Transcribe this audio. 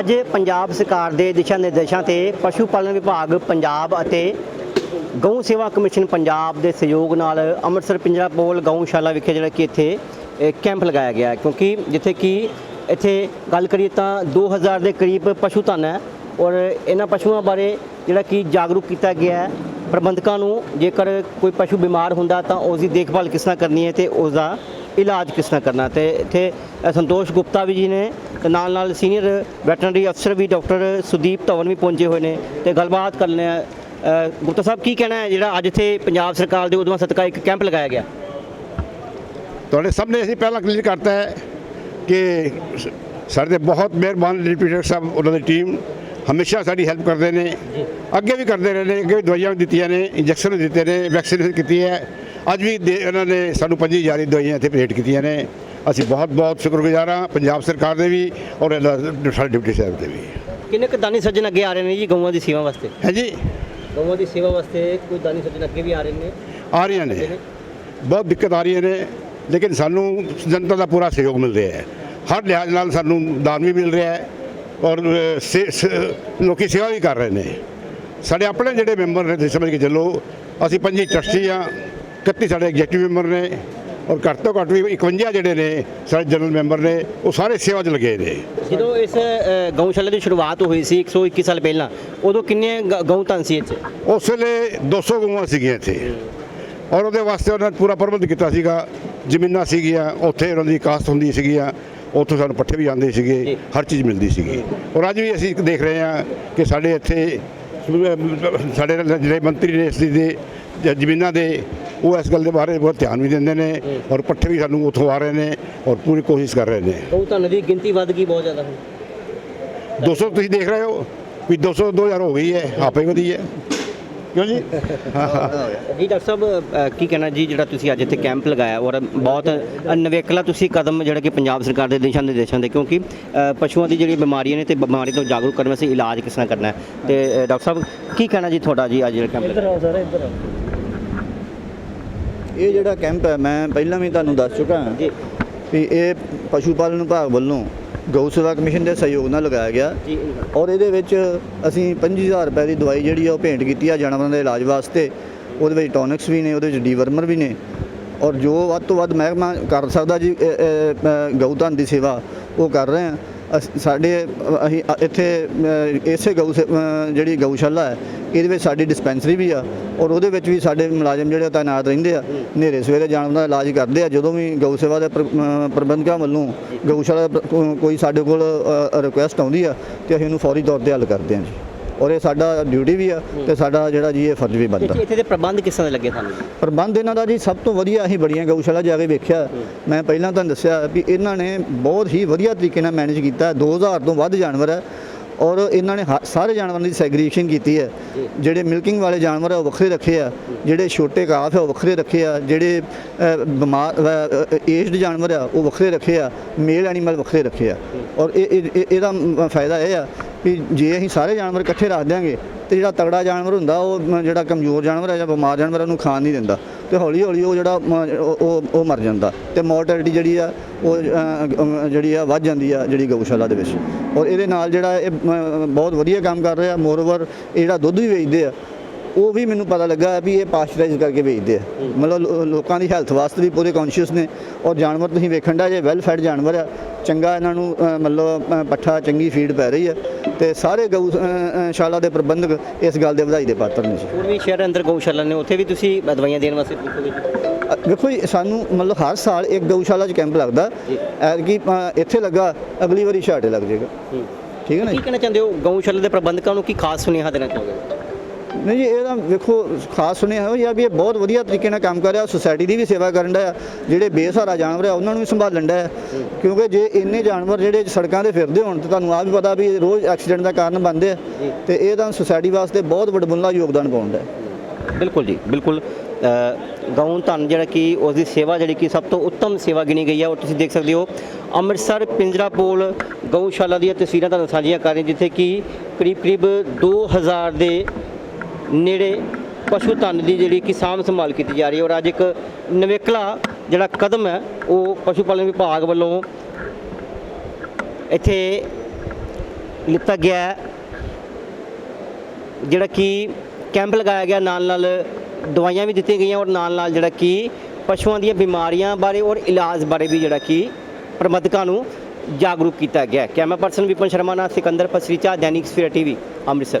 ਅੱਜ ਪੰਜਾਬ ਸਰਕਾਰ ਦੇ ਦਿਸ਼ਾ ਨਿਰਦੇਸ਼ਾਂ ਤੇ ਪਸ਼ੂ ਪਾਲਣ ਵਿਭਾਗ ਪੰਜਾਬ ਅਤੇ ਗਊ ਸੇਵਾ ਕਮਿਸ਼ਨ ਪੰਜਾਬ ਦੇ ਸਹਿਯੋਗ ਨਾਲ ਅੰਮ੍ਰਿਤਸਰ ਪਿੰਜਰਾ ਪੋਲ ਗਊਸ਼ਾਲਾ ਵਿਖੇ ਜਿਹੜਾ ਕਿ ਇੱਥੇ ਕੈਂਪ ਲਗਾਇਆ ਗਿਆ ਕਿਉਂਕਿ ਜਿੱਥੇ ਕਿ ਇੱਥੇ ਗੱਲ ਕਰੀਏ ਤਾਂ 2000 ਦੇ ਕਰੀਬ ਪਸ਼ੂ ਧਨ ਹੈ ਔਰ ਇਹਨਾਂ ਪਸ਼ੂਆਂ ਬਾਰੇ ਜਿਹੜਾ ਕਿ ਜਾਗਰੂਕ ਕੀਤਾ ਗਿਆ ਹੈ। ਪ੍ਰਬੰਧਕਾਂ ਨੂੰ ਜੇਕਰ ਕੋਈ ਪਸ਼ੂ ਬਿਮਾਰ ਹੁੰਦਾ ਤਾਂ ਉਸ ਦੀ ਦੇਖਭਾਲ ਕਿਸ ਤਰ੍ਹਾਂ ਕਰਨੀ ਹੈ ਤੇ ਉਸ ਦਾ ਇਲਾਜ ਕਿਸ ਤਰ੍ਹਾਂ ਕਰਨਾ ਤੇ ਇੱਥੇ ਸੰਤੋਸ਼ ਗੁਪਤਾ ਵੀ ਜੀ ਨੇ ਤੇ ਨਾਲ ਨਾਲ ਸੀਨੀਅਰ ਵੈਟਰਨਰੀ ਅਫਸਰ ਵੀ ਡਾਕਟਰ ਸੁਦੀਪ ਧਵਨ ਵੀ ਪਹੁੰਚੇ ਹੋਏ ਨੇ ਤੇ ਗੱਲਬਾਤ ਕਰ ਲੈਂਦੇ ਹਾਂ। ਗੁਪਤਾ ਸਾਹਿਬ, ਕੀ ਕਹਿਣਾ ਹੈ? ਜਿਹੜਾ ਅੱਜ ਇੱਥੇ ਪੰਜਾਬ ਸਰਕਾਰ ਦੇ ਉਦਮਾਂ ਸਦਕਾ ਇੱਕ ਕੈਂਪ ਲਗਾਇਆ ਗਿਆ। ਤੁਹਾਡੇ ਸਭ ਨੇ ਅਸੀਂ ਪਹਿਲਾਂ ਕਲੀਅਰ ਕਰਤਾ ਹੈ ਕਿ ਸਾਡੇ ਬਹੁਤ ਮਿਹਰਬਾਨ ਰਿਪੀਟਰ ਸਾਹਿਬ, ਉਹਨਾਂ ਦੀ ਟੀਮ ਹਮੇਸ਼ਾ ਸਾਡੀ ਹੈਲਪ ਕਰਦੇ ਨੇ, ਅੱਗੇ ਵੀ ਕਰਦੇ ਰਹੇ ਨੇ, ਅੱਗੇ ਵੀ ਦਵਾਈਆਂ ਵੀ ਦਿੱਤੀਆਂ ਨੇ, ਇੰਜੈਕਸ਼ਨ ਵੀ ਦਿੱਤੇ ਨੇ ਵੈਕਸੀਨੇਸ਼ਨ ਕੀਤੀ ਹੈ। ਅੱਜ ਵੀ ਉਹਨਾਂ ਨੇ ਸਾਨੂੰ 25000 ਦਵਾਈਆਂ ਇੱਥੇ ਭੇਟ ਕੀਤੀਆਂ ਨੇ। ਅਸੀਂ ਬਹੁਤ ਬਹੁਤ ਸ਼ੁਕਰਗੁਜ਼ਾਰ ਹਾਂ ਪੰਜਾਬ ਸਰਕਾਰ ਦੇ ਵੀ ਔਰ ਇਹਨਾਂ ਸਾਡੇ ਡਿਪਟੀ ਸਾਹਿਬ ਦੇ ਵੀ। ਕਿੰਨੇ ਕੁ ਦਾਨੀ ਸੱਜਣ ਅੱਗੇ ਆ ਰਹੇ ਨੇ ਜੀ ਗਊਆਂ ਦੀ ਸੇਵਾ ਵਾਸਤੇ? ਹੈ ਜੀ? ਗਊਆਂ ਦੀ ਸੇਵਾ ਵਾਸਤੇ ਕੋਈ ਦਾਨੀ ਸੱਜਣ ਅੱਗੇ ਵੀ ਆ ਰਹੇ ਨੇ? ਆ ਰਹੀਆਂ ਨੇ। ਬਹੁਤ ਦਿੱਕਤ ਆ ਰਹੀਆਂ ਨੇ ਲੇਕਿਨ ਸਾਨੂੰ ਜਨਤਾ ਦਾ ਪੂਰਾ ਸਹਿਯੋਗ ਮਿਲ ਰਿਹਾ ਹੈ। ਹਰ ਲਿਹਾਜ਼ ਨਾਲ ਸਾਨੂੰ ਦਾਨ ਵੀ ਮਿਲ ਰਿਹਾ ਹੈ ਔਰ ਲੋਕੀ ਸੇਵਾ ਵੀ ਕਰ ਰਹੇ ਨੇ। ਸਾਡੇ ਆਪਣੇ ਜਿਹੜੇ ਮੈਂਬਰ ਨੇ ਸਮਝ ਕੇ ਚੱਲੋ ਅਸੀਂ ਪੰਜੀ ਟਰਸਟੀ ਆ 31 ਸਾਡੇ ਐਗਜ਼ੈਕਟਿਵ ਮੈਂਬਰ ਨੇ ਔਰ ਘੱਟ ਤੋਂ ਘੱਟ ਵੀ 51 ਜਿਹੜੇ ਨੇ ਸਾਡੇ ਜਨਰਲ ਮੈਂਬਰ ਨੇ ਉਹ ਸਾਰੇ ਸੇਵਾ 'ਚ ਲੱਗੇ ਨੇ। ਜਦੋਂ ਇਸ ਗਊਸ਼ਾਲਾ ਦੀ ਸ਼ੁਰੂਆਤ ਹੋਈ ਸੀ 121 ਸਾਲ ਪਹਿਲਾਂ ਉਦੋਂ ਕਿੰਨੇ ਗਊ ਧਨ ਸੀ ਇੱਥੇ? ਉਸ ਵੇਲੇ 200 ਗਊਆਂ ਸੀਗੀਆਂ ਇੱਥੇ। ਔਰ ਉਹਦੇ ਵਾਸਤੇ ਉਹਨਾਂ ਨੇ ਪੂਰਾ ਪ੍ਰਬੰਧ ਕੀਤਾ ਸੀਗਾ। ਜ਼ਮੀਨਾਂ ਸੀਗੀਆਂ ਉੱਥੇ ਉਹਨਾਂ ਦੀ ਕਾਸਤ ਹੁੰਦੀ ਸੀਗੀਆਂ ਉੱਥੋਂ ਸਾਨੂੰ ਪੱਠੇ ਵੀ ਆਉਂਦੇ ਸੀਗੇ। ਹਰ ਚੀਜ਼ ਮਿਲਦੀ ਸੀਗੀ। ਔਰ ਅੱਜ ਵੀ ਅਸੀਂ ਦੇਖ ਰਹੇ ਹਾਂ ਕਿ ਸਾਡੇ ਇੱਥੇ ਸਾਡੇ ਜਿਹੜੇ ਮੰਤਰੀ ਨੇ ਇਸ ਦੀ ਜ਼ਮੀਨਾਂ ਦੇ ਉਹ ਇਸ ਗੱਲ ਦੇ ਬਾਰੇ ਬਹੁਤ ਧਿਆਨ ਵੀ ਦਿੰਦੇ ਨੇ ਔਰ ਪੱਠੇ ਵੀ ਸਾਨੂੰ ਉੱਥੋਂ ਆ ਰਹੇ ਨੇ ਔਰ ਪੂਰੀ ਕੋਸ਼ਿਸ਼ ਕਰ ਰਹੇ ਨੇ। ਗਊ ਧਨ ਦੀ ਗਿਣਤੀ ਵੱਧ ਗਈ ਬਹੁਤ ਜ਼ਿਆਦਾ ਹੁਣ। 200 ਤੁਸੀਂ ਦੇਖ ਰਹੇ ਹੋ ਵੀ 200 2000 ਹੋ ਗਈ ਹੈ ਆਪੇ ਵਧੀ ਹੈ। ਕਿਉਂ ਜੀ? ਜੀ ਡਾਕਟਰ ਸਾਹਿਬ ਕੀ ਕਹਿਣਾ ਜੀ ਜਿਹੜਾ ਤੁਸੀਂ ਅੱਜ ਇੱਥੇ ਕੈਂਪ ਲਗਾਇਆ ਔਰ ਬਹੁਤ ਨਵੇਕਲਾ ਤੁਸੀਂ ਕਦਮ ਜਿਹੜਾ ਕਿ ਪੰਜਾਬ ਸਰਕਾਰ ਦੇ ਦਿਸ਼ਾ ਨਿਰਦੇਸ਼ਾਂ ਦੇ ਕਿਉਂਕਿ ਪਸ਼ੂਆਂ ਦੀ ਜਿਹੜੀ ਬਿਮਾਰੀਆਂ ਨੇ ਤੇ ਬਿਮਾਰੀ ਤੋਂ ਜਾਗਰੂਕ ਕਰਨ ਵਾਸਤੇ ਇਲਾਜ ਕਿਸ ਤਰ੍ਹਾਂ ਕਰਨਾ ਹੈ? ਤੇ ਡਾਕਟਰ ਸਾਹਿਬ ਕੀ ਕਹਿਣਾ ਜੀ ਤੁਹਾਡਾ ਜੀ ਅੱਜ ਜਿਹੜਾ ਕੈਂਪ ਲਗਾਇਆ? ਇਹ ਜਿਹੜਾ ਕੈਂਪ ਹੈ ਮੈਂ ਪਹਿਲਾਂ ਵੀ ਤੁਹਾਨੂੰ ਦੱਸ ਚੁੱਕਾ ਹਾਂ ਜੀ। ਵੀ ਇਹ ਪਸ਼ੂ ਪਾਲਣ ਵਿਭਾਗ ਵੱਲੋਂ ਗਊ ਸੇਵਾ ਕਮਿਸ਼ਨ ਦੇ ਸਹਿਯੋਗ ਨਾਲ ਲਗਾਇਆ ਗਿਆ। ਜੀ ਔਰ ਇਹਦੇ ਵਿੱਚ ਅਸੀਂ 25000 ਰੁਪਏ ਦੀ ਦਵਾਈ ਜਿਹੜੀ ਆ ਉਹ ਭੇਂਟ ਕੀਤੀ ਆ ਜਾਨਵਰਾਂ ਦੇ ਇਲਾਜ ਵਾਸਤੇ। ਉਹਦੇ ਵਿੱਚ ਟੌਨਿਕਸ ਵੀ ਨੇ ਉਹਦੇ ਵਿੱਚ ਡੀਵਰਮਰ ਵੀ ਨੇ। ਔਰ ਜੋ ਵੱਧ ਤੋਂ ਵੱਧ ਮਹਿਕਮਾ ਕਰ ਸਕਦਾ ਜੀ ਇਹ- ਇਹ, ਅ, ਗਊ ਧਨ ਦੀ ਸੇਵਾ ਉਹ ਕਰ ਰਹੇ ਆ। ਸਾਡੇ ਅਸੀਂ ਇੱਥੇ ਇਸੇ ਗਊ ਸੇ- ਜਿਹੜੀ ਗਊਸ਼ਾਲਾ ਹੈ, ਇਹਦੇ ਵਿੱਚ ਸਾਡੀ ਡਿਸਪੈਂਸਰੀ ਵੀ ਆ ਔਰ ਉਹਦੇ ਵਿੱਚ ਵੀ ਸਾਡੇ ਮੁਲਾਜ਼ਮ ਜਿਹੜੇ ਤਾਇਨਾਤ ਰਹਿੰਦੇ ਆ। ਹਨੇਰੇ ਸਵੇਰੇ ਜਾਨਵਰਾਂ ਦਾ ਇਲਾਜ ਕਰਦੇ ਆ, ਜਦੋਂ ਵੀ ਗਊ ਸੇਵਾ ਦੇ ਪ੍ਰ- ਪ੍ਰਬੰਧਕਾਂ ਵੱਲੋਂ ਗਊਸ਼ਾਲਾ ਕੋਈ ਸਾਡੇ ਕੋਲ ਰਿਕੁਐਸਟ ਆਉਂਦੀ ਆ, ਤੇ ਅਸੀਂ ਉਹਨੂੰ ਫੌਰੀ ਤੌਰ ਤੇ ਹੱਲ ਕਰਦੇ ਹਾਂ ਜੀ। ਔਰ ਇਹ ਸਾਡਾ ਡਿਊਟੀ ਵੀ ਆ ਤੇ ਸਾਡਾ ਜਿਹੜਾ ਜੀ ਇਹ ਫਰਜ਼ ਵੀ ਬਣਦਾ। ਇੱਥੇ ਦੇ ਪ੍ਰਬੰਧ ਕਿਸ ਤਰ੍ਹਾਂ ਦੇ ਲੱਗੇ ਤੁਹਾਨੂੰ? ਪ੍ਰਬੰਧ ਇਹਨਾਂ ਦਾ ਜੀ ਸਭ ਤੋਂ ਵਧੀਆ ਅਸੀਂ ਬੜੀਆਂ ਗਊਸ਼ਾਲਾ ਜਾ ਕੇ ਵੇਖਿਆ। ਮੈਂ ਪਹਿਲਾਂ ਤੁਹਾਨੂੰ ਦੱਸਿਆ ਵੀ ਇਹਨਾਂ ਨੇ ਬਹੁਤ ਹੀ ਵਧੀਆ ਤਰੀਕੇ ਨਾਲ ਮੈਨੇਜ ਕੀਤਾ 2000 ਤੋਂ ਵੱਧ ਜਾਨਵਰ ਹੈ ਔਰ ਇਹਨਾਂ ਨੇ ਸਾਰੇ ਜਾਨਵਰਾਂ ਦੀ ਸੈਗਰੀਗੇਸ਼ਨ ਕੀਤੀ ਹੈ। ਜਿਹੜੇ ਮਿਲਕਿੰਗ ਵਾਲੇ ਜਾਨਵਰ ਆ ਉਹ ਵੱਖਰੇ ਰੱਖੇ ਆ। ਜਿਹੜੇ ਛੋਟੇ ਕਾਫ ਆ ਉਹ ਵੱਖਰੇ ਰੱਖੇ ਆ। ਜਿਹੜੇ ਬਿਮਾਰ ਏਜਡ ਜਾਨਵਰ ਆ ਉਹ ਵੱਖਰੇ ਰੱਖੇ ਆ। ਮੇਲ ਐਨੀਮਲ ਵੱਖਰੇ ਰੱਖੇ ਆ। ਔਰ ਇਹ ਇਹ- ਇਹ- ਇਹਦਾ ਫਾਇਦਾ ਇਹ ਆ ਵੀ ਜੇ ਅਸੀਂ ਸਾਰੇ ਜਾਨਵਰ ਇਕੱਠੇ ਰੱਖ ਦਿਆਂਗੇ ਤੇ ਜਿਹੜਾ ਤਗੜਾ ਜਾਨਵਰ ਹੁੰਦਾ ਉਹ ਜਿਹੜਾ ਕਮਜ਼ੋਰ ਜਾਨਵਰ ਹੈ ਜਾਂ ਬਿਮਾਰ ਜਾਨਵਰ ਆ, ਉਹਨੂੰ ਖਾਣ ਨਹੀਂ ਦਿੰਦਾ। ਤੇ ਹੌਲੀ ਹੌਲੀ ਉਹ ਜਿਹੜਾ ਮ, ਉਹ ਉਹ- ਮਰ ਜਾਂਦਾ। ਤੇ ਮੋਰਟੈਲਿਟੀ ਜਿਹੜੀ ਆ ਉਹ ਜਿਹੜੀ ਆ ਵੱਧ ਜਾਂਦੀ ਆ ਜਿਹੜੀ ਗਊਸ਼ਾਲਾ ਦੇ ਵਿੱਚ। ਔਰ ਇਹਦੇ ਨਾਲ ਜਿਹੜਾ ਇਹ ਮ, ਬਹੁਤ ਵਧੀਆ ਕੰਮ ਕਰ ਰਿਹਾ। ਮੋਰਓਵਰ ਇਹ ਜਿਹੜਾ ਦੁੱਧ ਵੀ ਵੇਚਦੇ ਆ ਉਹ ਵੀ ਮੈਨੂੰ ਪਤਾ ਲੱਗਾ ਵੀ ਇਹ ਪਾਸਚਰਾਈਜ਼ ਕਰਕੇ ਵੇਚਦੇ ਆ। ਮਤਲਬ ਲੋਕਾਂ ਦੀ ਹੈਲਥ ਵਾਸਤੇ ਵੀ ਪੂਰੇ ਕੌਨਸ਼ੀਅਸ ਨੇ। ਔਰ ਜਾਨਵਰ ਤੁਸੀਂ ਵੇਖਣ ਦਾ ਜੇ ਵੈਲ ਫੈਡ ਜਾਨਵਰ ਆ। ਚੰਗਾ ਇਹਨਾਂ ਨੂੰ ਮਤਲਬ ਪੱਠਾ ਚੰਗੀ ਫੀਡ ਪੈ ਰਹੀ ਆ। ਤੇ ਸਾਰੇ ਗਊ ਅ, ਅ, ਸ਼ਾਲਾ ਦੇ ਪ੍ਰਬੰਧਕ ਇਸ ਗੱਲ ਦੇ ਵਧਾਈ ਦੇ ਪਾਤਰ ਨੇ ਜੀ। ਹੋਰ ਵੀ ਸ਼ਹਿਰ ਅੰਦਰ ਗਊਸ਼ਾਲਾ ਨੇ ਉੱਥੇ ਵੀ ਤੁਸੀਂ ਦਵਾਈਆਂ ਦੇਣ ਵਾਸਤੇ ਵੇਖੋ ਜੀ, ਸਾਨੂੰ ਮਤਲਬ ਹਰ ਸਾਲ ਇੱਕ ਗਊਸ਼ਾਲਾ 'ਚ ਕੈਂਪ ਲੱਗਦਾ। ਐਤਕੀ ਅ, ਇੱਥੇ ਲੱਗਾ ਅਗਲੀ ਵਾਰੀ ਛਾਟੇ ਲੱਗ ਜਾਏਗਾ ਠੀਕ ਹੈ ਨਾ ਕੀ? ਕਹਿਣਾ ਚਾਹੁੰਦੇ ਹੋ? ਗਊਸ਼ਾਲਾ ਦੇ ਪ੍ਰਬੰਧਕਾਂ ਨੂੰ ਕੀ ਖਾਸ ਸੁਨੇਹਾ ਦੇਣਾ ਚਾਹੋਗੇ? ਨਹੀਂ ਜੀ ਇਹ ਤਾਂ ਵੇਖੋ ਖਾਸ ਸੁਣਿਆ ਹੋ ਜਾਂ ਵੀ ਇਹ ਬਹੁਤ ਵਧੀਆ ਤਰੀਕੇ ਨਾਲ ਕੰਮ ਕਰ ਰਿਹਾ ਸੁਸਾਇਟੀ ਦੀ ਵੀ ਸੇਵਾ ਕਰਨ ਦਾ ਜਿਹੜੇ ਬੇਸਹਾਰਾ ਜਾਨਵਰ ਆ ਉਹਨਾਂ ਨੂੰ ਵੀ ਸੰਭਾਲਣ ਦਾ ਕਿਉਂਕਿ ਜੇ ਇੰਨੇ ਜਾਨਵਰ ਜਿਹੜੇ ਸੜਕਾਂ ਤੇ ਫਿਰਦੇ ਹੋਣ ਤੇ ਤੁਹਾਨੂੰ ਆਪ ਵੀ ਪਤਾ ਵੀ ਰੋਜ਼ ਐਕਸੀਡੈਂਟ ਦਾ ਕਾਰਨ ਬਣਦੇ ਆ ਤੇ ਇਹ ਤਾਂ ਸੁਸਾਇਟੀ ਵਾਸਤੇ ਬਹੁਤ ਵੱਡਮੁੱਲਾ ਯੋਗਦਾਨ ਪਾਉਂਦਾ ਬਿਲਕੁਲ ਜੀ ਬਿਲਕੁਲ ਗਊ ਧਨ ਜਿਹੜਾ ਕਿ ਉਸ ਦੀ ਸੇਵਾ ਜਿਹੜੀ ਕਿ ਸਭ ਤੋਂ ਉੱਤਮ ਸੇਵਾ ਗਿਣੀ ਗਈ ਹੈ ਔਰ ਤੁਸੀਂ ਦੇਖ ਸਕਦੇ ਹੋ। ਅੰਮ੍ਰਿਤਸਰ ਪਿੰਜਰਾ ਪੋਲ ਗਊਸ਼ਾਲਾ ਦੀਆਂ ਤਸਵੀਰਾਂ ਤੁਹਾਨੂੰ ਸਾਂਝੀਆਂ ਕਰ ਰਹੇ ਜਿੱਥੇ ਕਿ ਕਰੀਬ ਕਰੀਬ 2000 ਦੇ ਨੇੜੇ ਪਸ਼ੂ ਧਨ ਦੀ ਜਿਹੜੀ ਕਿ ਸਾਂਭ ਸੰਭਾਲ ਕੀਤੀ ਜਾ ਰਹੀ ਹੈ ਔਰ ਅੱਜ ਇੱਕ ਨਵੇਕਲਾ ਜਿਹੜਾ ਕਦਮ ਹੈ, ਉਹ ਪਸ਼ੂ ਪਾਲਣ ਵਿਭਾਗ ਵੱਲੋਂ ਇੱਥੇ ਲਿੱਤਾ ਗਿਆ ਜਿਹੜਾ ਕਿ ਕੈਂਪ ਲਗਾਇਆ ਗਿਆ, ਨਾਲ ਨਾਲ ਦਵਾਈਆਂ ਵੀ ਦਿੱਤੀਆਂ ਗਈਆਂ ਔਰ ਨਾਲ ਨਾਲ ਜਿਹੜਾ ਕਿ ਪਸ਼ੂਆਂ ਦੀਆਂ ਬਿਮਾਰੀਆਂ ਬਾਰੇ ਔਰ ਇਲਾਜ ਬਾਰੇ ਵੀ ਜਿਹੜਾ ਕਿ ਪ੍ਰਬੰਧਕਾਂ ਨੂੰ ਜਾਗਰੂਕ ਕੀਤਾ ਗਿਆ ਕੈਮਰਾ ਪਰਸਨ ਵਿਪਨ ਸ਼ਰਮਾ ਨਾਲ ਸਿਕੰਦਰ ਪਸਰੀਚਾ, ਦੈਨਿਕ ਸਵੇਰਾ ਟੀਵੀ, ਅੰਮ੍ਰਿਤਸਰ।